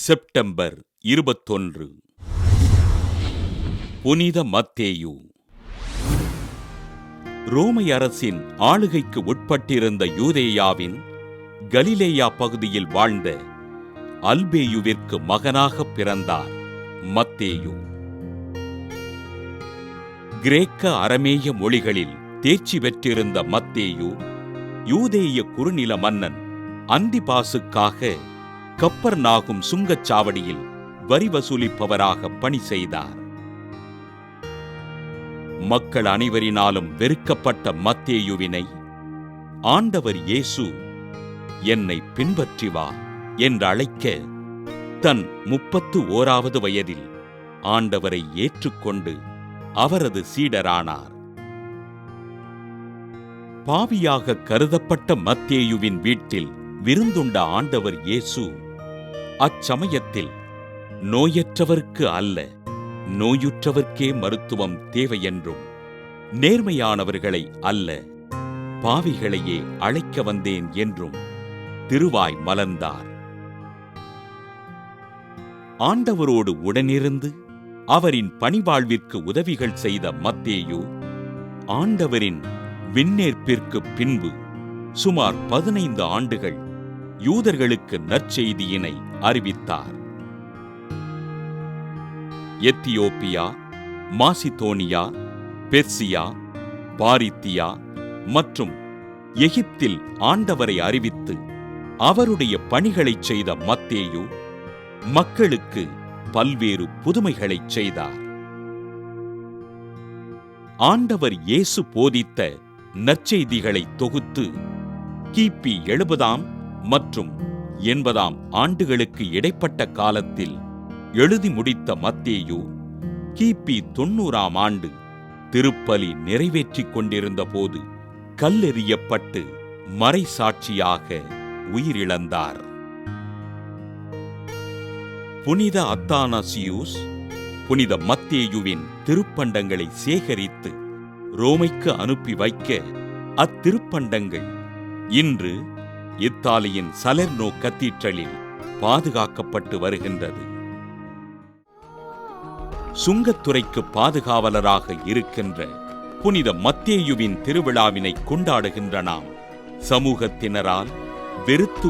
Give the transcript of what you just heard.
September இருபத்தொன்று. புனித மத்தேயு. ரோமை அரசின் ஆளுகைக்கு உட்பட்டிருந்த யூதேயாவின் கலிலேயா பகுதியில் வாழ்ந்த அல்பேயுவிற்கு மகனாக பிறந்தார் மத்தேயு. கிரேக்க அரமேய மொழிகளில் தேர்ச்சி பெற்றிருந்த மத்தேயு யூதேய குறுநில மன்னன் அந்திபாசுக்காக கப்பர் நாகும் சுங்கச்சாவடியில் வரி வசூலிப்பவராக பணி செய்தார். மக்கள் அனைவரினாலும் வெறுக்கப்பட்ட மத்தேயுவினை ஆண்டவர் இயேசு என்னை பின்பற்றி வா என்று அழைக்க தன் முப்பத்து ஓராவது வயதில் ஆண்டவரை ஏற்றுக்கொண்டு அவரது சீடரானார். பாவியாக கருதப்பட்ட மத்தேயுவின் வீட்டில் விருந்துண்ட ஆண்டவர் இயேசு அச்சமயத்தில் நோயற்றவர்க்கு அல்ல நோயுற்றவர்க்கே மருத்துவம் தேவை என்றும் நேர்மையானவர்களை அல்ல பாவிகளையே அழைக்க வந்தேன் என்றும் திருவாய் மலர்ந்தார். ஆண்டவரோடு உடனிருந்து அவரின் பணிவாழ்விற்கு உதவிகள் செய்த மத்தேயு ஆண்டவரின் விண்ணேற்பிற்கு பின்பு சுமார் பதினைந்து ஆண்டுகள் யூதர்களுக்கு நற்செய்தியினை அறிவித்தார். எத்தியோப்பியா மாசிதோனியா பெர்சியா பாரித்தியா மற்றும் எகிப்தில் ஆண்டவரை அறிவித்து அவருடைய பணிகளைச் செய்த மத்தேயு மக்களுக்கு பல்வேறு புதுமைகளைச் செய்தார். ஆண்டவர் இயேசு போதித்த நற்செய்திகளை தொகுத்து கிபி எழுபதாம் மற்றும் எண்பதாம் ஆண்டுகளுக்கு இடைப்பட்ட காலத்தில் எழுதி முடித்த மத்தேயு கிபி தொன்னூறாம் ஆண்டு திருப்பலி நிறைவேற்றிக் கொண்டிருந்த போது கல்லெறியப்பட்டு மறைசாட்சியாக உயிரிழந்தார். புனித அத்தானாசியூஸ் புனித மத்தேயுவின் திருப்பண்டங்களை சேகரித்து ரோமைக்கு அனுப்பி வைக்க அத்திருப்பண்டங்கள் இன்று இத்தாலியின் சலர்னோ கத்தீட்ரலில் பாதுகாக்கப்பட்டு வருகின்றது. சுங்கத்துறைக்கு பாதுகாவலராக இருக்கின்ற புனித மத்தேயுவின் திருவிழாவினை கொண்டாடுகின்ற நாம் சமூகத்தினரால் வெறுத்து